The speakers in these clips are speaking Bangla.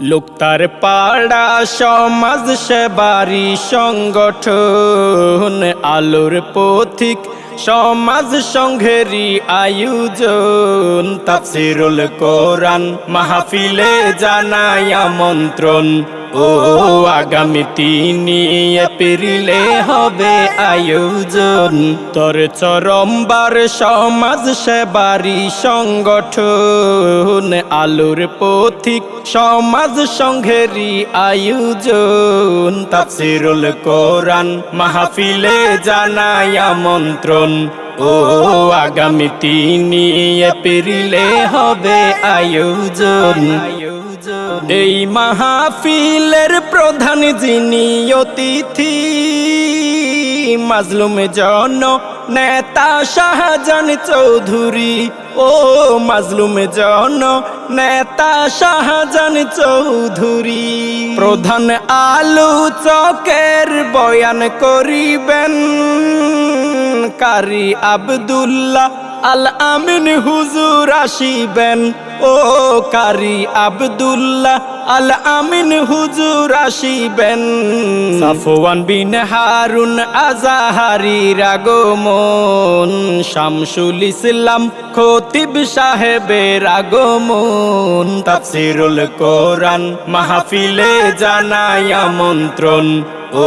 লোকতার পাড়া, সমাজ সেবারি সংগঠন। আলোর পথিক, সমাজ সংঘেরি আয়োজন। তাফসিরুল কোরআন মাহফিলে জানায় আমন্ত্রণ। ও আগামী তিনি এপ্রিলে হবে আয়োজন। তোর চরমবার সমাজ সেবারি সংগঠন। আলোর পথিক সমাজ সংঘেরি আয়োজন। তাফসিরুল কোরআন মাহফিলে জানাই আমন্ত্রণ। ও আগামী তিনি এপ্রিলে হবে আয়োজন। এই মাহফিলের প্রধান যিনি অতিথি, মাজলুম জন নেতা শাহজান চৌধুরী। ও মাজলুম জন নেতা শাহজান চৌধুরী। প্রধান আলোচকের বয়ান করিবেন কারি আবদুল্লাহ আল আমিন হুজুর আসিবেন। ও কারি আবদুল্লাহ আল আমিন হুজুর আসিবেন। সাফওয়ান বিন হারুন আজাহারি রাগমন শামসুল ইসলাম খতিব সাহেবের আগমন। তাফসিরুল কোরআন মাহফিলে জানাই আমন্ত্রণ। ও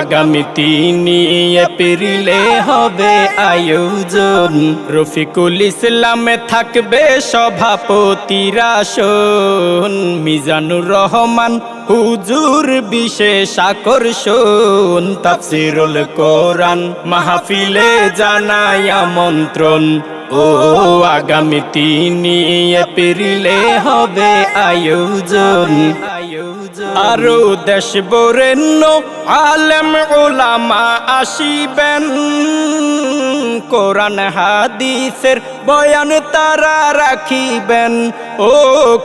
আগামী তিনি এপ্রিলে হবে আয়োজন। রফিকুল ইসলামে থাকবে সভাপতিরা শোন মিজানুর রহমান হুজুর বিশেষ আকর্ষণ। তাফসিরুল কোরআন মাহফিলে জানাই আমন্ত্রণ। ও আগামী তিনি এপ্রিলে হবে আয়োজন। আরও দেশ বরেণ্য আলেম ওলামা আসিবেন। কোরআন হাদিসের বয়ান তারা রাখিবেন। ও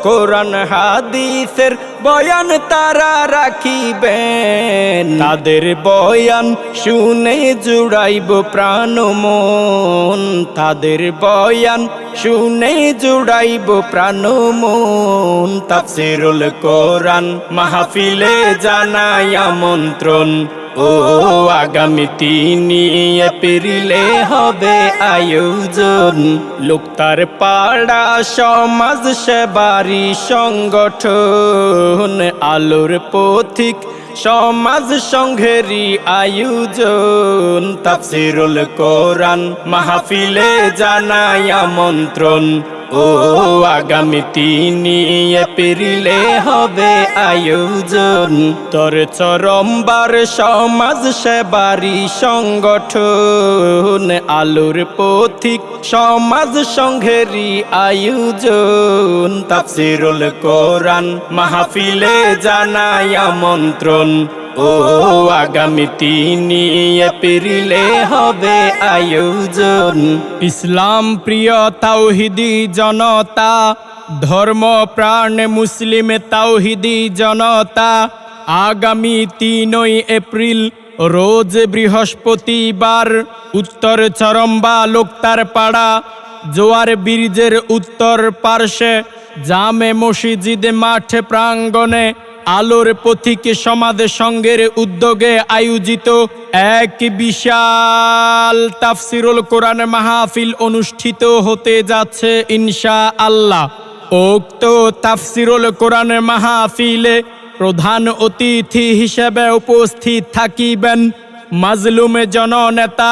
কোরআন হাদিসের বয়ান তারা রাখিবেন। তাদের বয়ান শুনে জুড়াইব প্রাণ মন। তাদের বয়ান শুনে জুড়াইব প্রাণ মন। তাফসিরুল কোরআন মাহফিলে জানাই আমন্ত্রণ। ও আগামী তিনি এপ্রিলে হবে আয়োজন। লোকতার পাড়া, সমাজ সেবারি সংগঠন। আলোর পথিক, সমাজ সংঘেরি আয়োজন। তাফসিরুল কোরআন মাহফিলে জানাই আমন্ত্রণ। ও আগামী তিনি এপ্রিলে হবে আয়োজন। তোর চরমবার সমাজ সেবারি সংগঠন, আলোর পথিক সমাজ সংঘেরি আয়োজন। তাফসিরুল কোরআন মাহফিলে জানাই আমন্ত্রণ। ও আগামী তিনি এপ্রিলে হবে আয়োজন। ইসলাম প্রিয় তাওহিদি জনতা, ধর্ম প্রাণ মুসলিম তাওহিদি জনতা, আগামী তিনই এপ্রিল, রোজ বৃহস্পতিবার, উত্তর চরম্বা লোকতার পাড়া, জোয়ার ব্রিজের উত্তর পার্শ্বে, জামে মসজিদ মাঠ প্রাঙ্গণে আলোর পথিক সমাজ সংঘের উদ্যোগে আয়োজিত এক বিশাল তাফসিরুল কোরআন মাহফিল অনুষ্ঠিত হতে যাচ্ছে ইনশা আল্লাহ উক্ত তাফসিরুল কোরআন মাহফিলে প্রধান অতিথি হিসেবে উপস্থিত থাকিবেন মাজলুমে জননেতা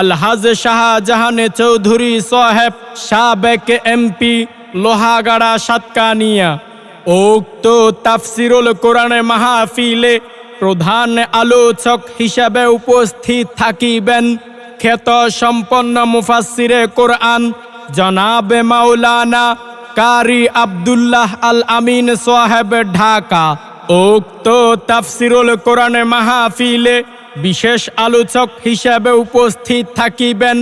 আলহাজ শাহজাহান চৌধুরী সাহেব, সাবেক এমপি, লোহাগাড়া সাতকানিয়া। উক্ত তাফসিরুল কোরআন মাহফিলে প্রধান আলোচক হিসাবে উপস্থিত থাকিবেন। খ্যাত সম্পন্ন মুফাসিরে কোরআন জনাবে মাওলানা কারি আব্দুল্লাহ আল আমিন সোহেব ঢাকা। উক্ত তাফসিরুল কোরআন মাহফিলে বিশেষ আলোচক হিসাবে উপস্থিত থাকিবেন।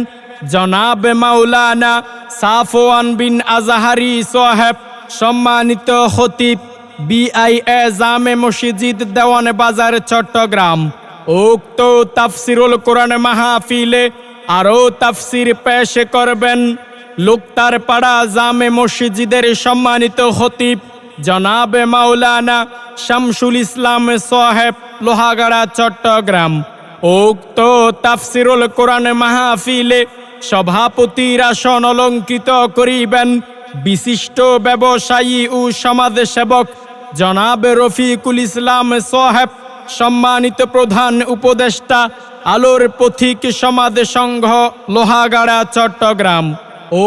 জনাবে মাওলানা সাফওয়ান বিন আজাহারি সোহেব সম্মানিত খতিব বিআইএ জামে মসজিদ দেওয়ান বাজার, চট্টগ্রাম। উক্ত তাফসিরুল কোরআন মাহফিলে আরও তাফসির পেশ করবেন লোকতার পাড়া জামে মসজিদের সম্মানিত খতিব জনাবে মাওলানা শামসুল ইসলাম সাহেব, লোহাগাড়া, চট্টগ্রাম। উক্ত তাফসিরুল কোরআন মাহফিলে সভাপতির আসন অলঙ্কৃত করিবেন বিশিষ্ট ব্যবসায়ী ও সমাজসেবক জনাব রফিকুল ইসলাম সাহেব, সম্মানিত প্রধান উপদেষ্টা, আলোর পথিক সমাজ সংঘ, লোহাগাড়া, চট্টগ্রাম।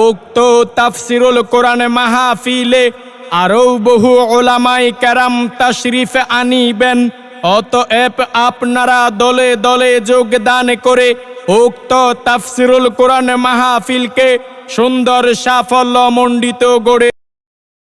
উক্ত তাফসিরুল কোরআন মাহফিলে আরও বহু ওলামাই কেরাম তাশরিফ আনিবেন। অতএব আপনারা দলে দলে যোগদান করে উক্ত তাফসিরুল কোরআন মাহফিলকে সুন্দর সাফল্য মণ্ডিত গড়ে